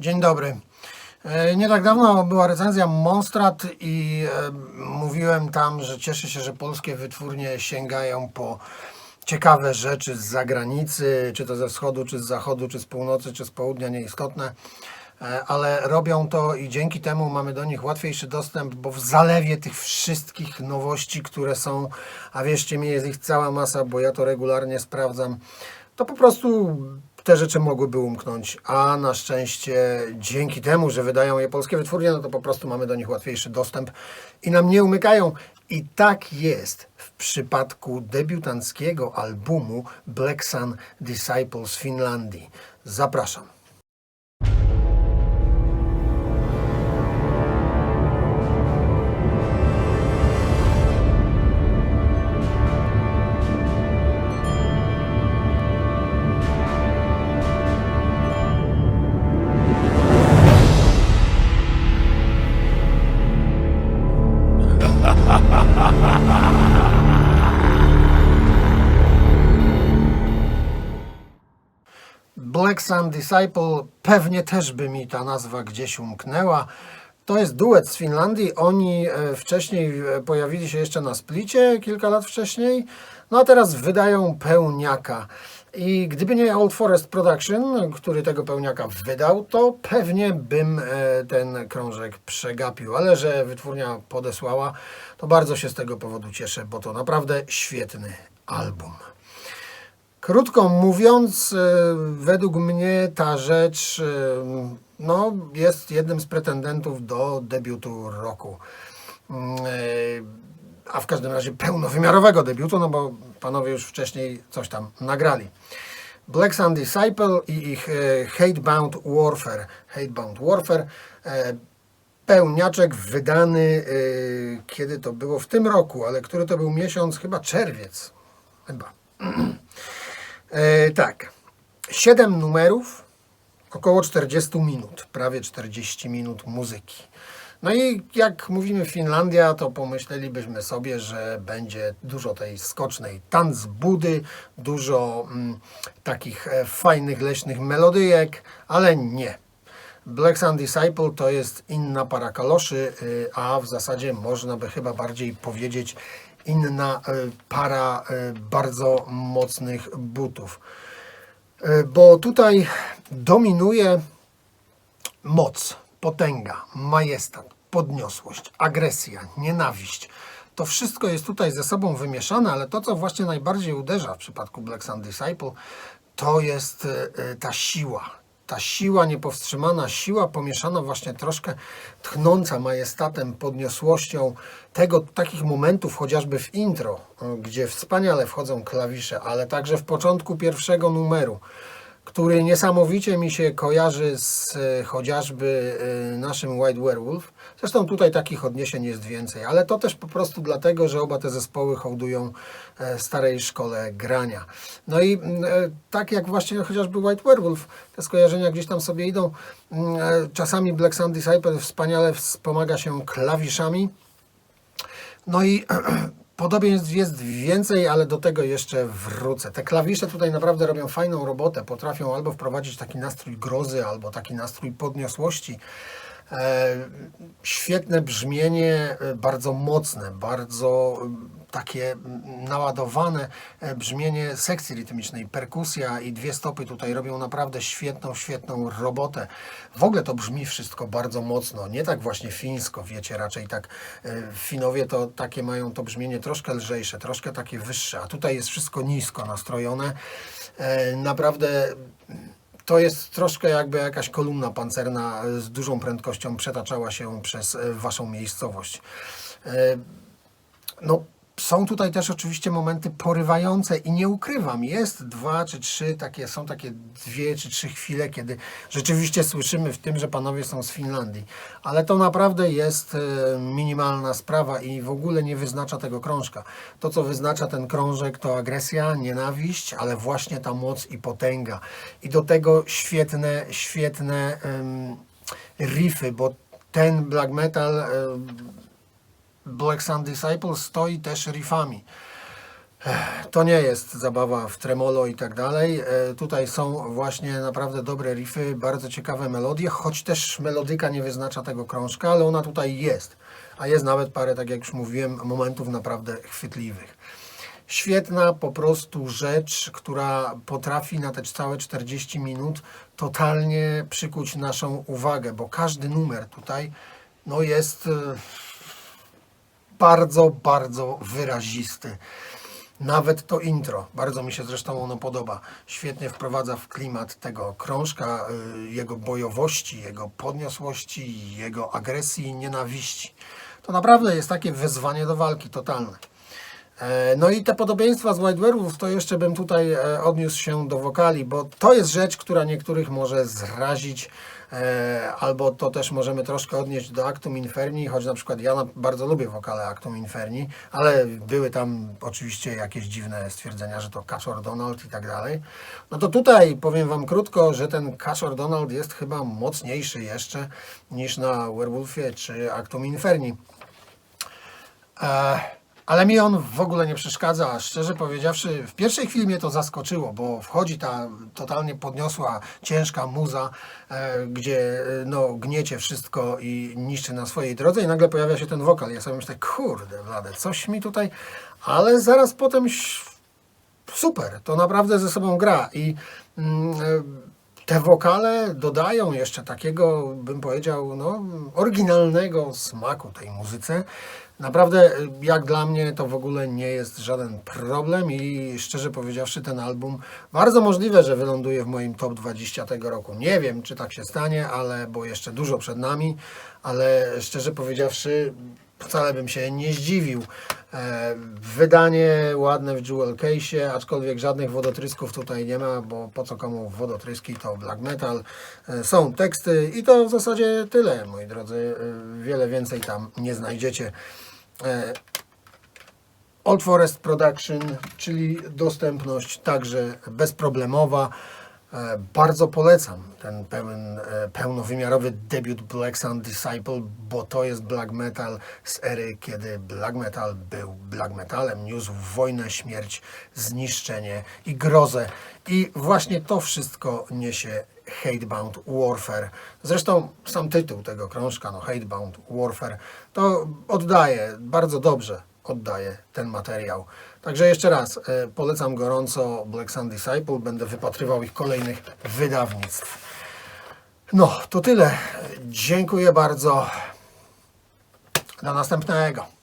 Dzień dobry. E, Nie tak dawno była recenzja Monstrat i e, mówiłem tam, że cieszę się, że polskie wytwórnie sięgają po ciekawe rzeczy z zagranicy, czy to ze wschodu, czy z zachodu, czy z północy, czy z południa, nieistotne. E, Ale robią to i dzięki temu mamy do nich łatwiejszy dostęp, bo w zalewie tych wszystkich nowości, które są, a wierzcie mi, jest ich cała masa, bo ja to regularnie sprawdzam, to po prostu te rzeczy mogłyby umknąć, a na szczęście dzięki temu, że wydają je polskie wytwórnie, no to po prostu mamy do nich łatwiejszy dostęp i nam nie umykają. I tak jest w przypadku debiutanckiego albumu Black Sun Disciple z Finlandii. Zapraszam. Sun Disciple pewnie też by mi ta nazwa gdzieś umknęła. To jest duet z Finlandii. Oni e, wcześniej e, pojawili się jeszcze na splicie kilka lat wcześniej, no a teraz wydają pełniaka. I gdyby nie Old Forest Production, który tego pełniaka wydał, to pewnie bym e, ten krążek przegapił. Ale że wytwórnia podesłała, to bardzo się z tego powodu cieszę, bo to naprawdę świetny album. Krótko mówiąc, e, według mnie ta rzecz e, no, jest jednym z pretendentów do debiutu roku. E, A w każdym razie pełnowymiarowego debiutu, no bo panowie już wcześniej coś tam nagrali. Black Sun Disciple i ich Hatebound Warfare. Hatebound Warfare. Pełniaczek wydany, kiedy to było w tym roku, ale który to był miesiąc, chyba czerwiec. Chyba. E, tak. 7 numerów, około 40 minut, prawie 40 minut muzyki. No i jak mówimy Finlandia, to pomyślelibyśmy sobie, że będzie dużo tej skocznej tanzbudy, dużo mm, takich e, fajnych leśnych melodyjek, ale nie. Black Sun Disciple to jest inna para kaloszy, y, a w zasadzie można by chyba bardziej powiedzieć inna y, para y, bardzo mocnych butów. Y, Bo tutaj dominuje moc, potęga, majestat, podniosłość, agresja, nienawiść. To wszystko jest tutaj ze sobą wymieszane, ale to, co właśnie najbardziej uderza w przypadku Black Sun Disciple, to jest e, e, ta siła. Ta siła, niepowstrzymana siła, pomieszana właśnie troszkę tchnąca majestatem, podniosłością tego, takich momentów, chociażby w intro, gdzie wspaniale wchodzą klawisze, ale także w początku pierwszego numeru który niesamowicie mi się kojarzy z e, chociażby e, naszym White Werewolf. Zresztą tutaj takich odniesień jest więcej, ale to też po prostu dlatego, że oba te zespoły hołdują e, starej szkole grania. No i tak jak właśnie chociażby White Werewolf, te skojarzenia gdzieś tam sobie idą. Czasami Black Sun Disciple wspaniale wspomaga się klawiszami. No i podobieństw jest więcej, ale do tego jeszcze wrócę. Te klawisze tutaj naprawdę robią fajną robotę. Potrafią albo wprowadzić taki nastrój grozy, albo taki nastrój podniosłości. E, świetne brzmienie, e, bardzo mocne, bardzo e, takie naładowane brzmienie sekcji rytmicznej, perkusja i dwie stopy tutaj robią naprawdę świetną, świetną robotę. W ogóle to brzmi wszystko bardzo mocno, nie tak właśnie fińsko, wiecie, raczej tak Finowie to takie mają to brzmienie troszkę lżejsze, troszkę takie wyższe, a tutaj jest wszystko nisko nastrojone. Naprawdę to jest troszkę jakby jakaś kolumna pancerna z dużą prędkością przetaczała się przez e, waszą miejscowość. E, No, są tutaj też oczywiście momenty porywające i nie ukrywam, jest dwa czy trzy takie, są takie dwie czy trzy chwile, kiedy rzeczywiście słyszymy w tym, że panowie są z Finlandii. Ale to naprawdę jest e, minimalna sprawa i w ogóle nie wyznacza tego krążka. To, co wyznacza ten krążek, to agresja, nienawiść, ale właśnie ta moc i potęga. I do tego świetne, świetne em, riffy, bo ten black metal em, Black Sun Disciple stoi też riffami. To nie jest zabawa w tremolo i tak dalej. E, Tutaj są właśnie naprawdę dobre riffy, bardzo ciekawe melodie, choć też melodyka nie wyznacza tego krążka, ale ona tutaj jest. A jest nawet parę, tak jak już mówiłem, momentów naprawdę chwytliwych. Świetna po prostu rzecz, która potrafi na te całe 40 minut totalnie przykuć naszą uwagę, bo każdy numer tutaj no jest e, bardzo, bardzo wyrazisty. Nawet to intro, bardzo mi się zresztą ono podoba. Świetnie wprowadza w klimat tego krążka, y, jego bojowości, jego podniosłości, jego agresji i nienawiści. To naprawdę jest takie wezwanie do walki totalne. E, No i te podobieństwa z White Werewolf, to jeszcze bym tutaj e, odniósł się do wokali, bo to jest rzecz, która niektórych może zrazić, albo to też możemy troszkę odnieść do Actum Inferni, choć na przykład ja bardzo lubię wokale Actum Inferni, ale były tam oczywiście jakieś dziwne stwierdzenia, że to Cashor Donald i tak dalej. No to tutaj powiem Wam krótko, że ten Cashor Donald jest chyba mocniejszy jeszcze niż na Werewolfie czy Actum Inferni. E, ale mi on w ogóle nie przeszkadza, szczerze powiedziawszy, w pierwszej chwili mnie to zaskoczyło, bo wchodzi ta totalnie podniosła, ciężka muza, e, gdzie e, no, gniecie wszystko i niszczy na swojej drodze i nagle pojawia się ten wokal. Ja sobie myślę, kurde, blade, coś mi tutaj... Ale zaraz potem super, to naprawdę ze sobą gra i mm, e, te wokale dodają jeszcze takiego, bym powiedział, no, oryginalnego smaku tej muzyce. Naprawdę, jak dla mnie, to w ogóle nie jest żaden problem i szczerze powiedziawszy, ten album bardzo możliwe, że wyląduje w moim top 20 tego roku. Nie wiem, czy tak się stanie, ale bo jeszcze dużo przed nami, ale szczerze powiedziawszy, wcale bym się nie zdziwił. E, Wydanie ładne w jewel case, aczkolwiek żadnych wodotrysków tutaj nie ma, bo po co komu wodotryski to black metal. E, Są teksty i to w zasadzie tyle, moi drodzy. E, Wiele więcej tam nie znajdziecie. Old Forest Production, czyli dostępność także bezproblemowa. E, Bardzo polecam ten pełen, e, pełnowymiarowy debiut Black Sun Disciple, bo to jest black metal z ery, kiedy black metal był black metalem, niósł wojnę, śmierć, zniszczenie i grozę. I właśnie to wszystko niesie Hatebound Warfare. Zresztą sam tytuł tego krążka, no Hatebound Warfare, to oddaje bardzo dobrze oddaje ten materiał. Także jeszcze raz e, polecam gorąco Black Sun Disciple. Będę wypatrywał ich kolejnych wydawnictw. No, to tyle. Dziękuję bardzo. Do następnego.